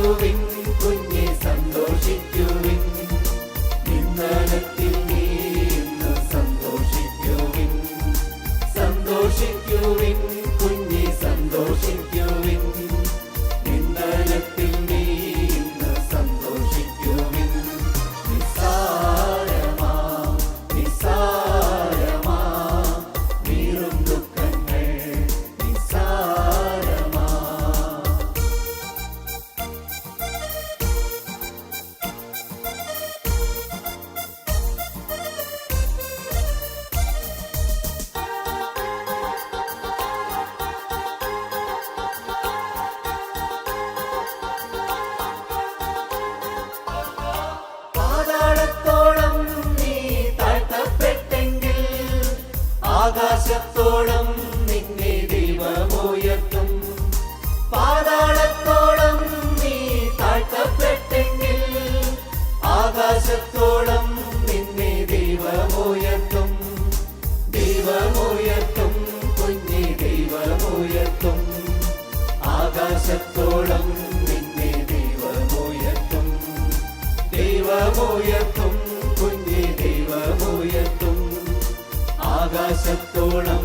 സന്തോഷിക്കുവിൻ കുഞ്ഞെ സന്തോഷിക്കുവിൻ. നിന്നലത്തിൽ നീ സന്തോഷിക്കുവിൻ. സന്തോഷിക്കുവിൻ. ആകാശത്തോളം നിന്നെ ദൈവമുയർത്തും. പാതാളത്തോളം നീ താഴ്ത്തപ്പെട്ടെങ്കിൽ ആകാശത്തോളം നിന്നെ ദൈവമുയർത്തും. ദൈവമുയർത്തും കുഞ്ഞി ദൈവമുയർത്തും. ആകാശത്തോളം നിന്നെ ദൈവമുയർത്തും. ദൈവമുയർത്തും. ആകാശത്തോളം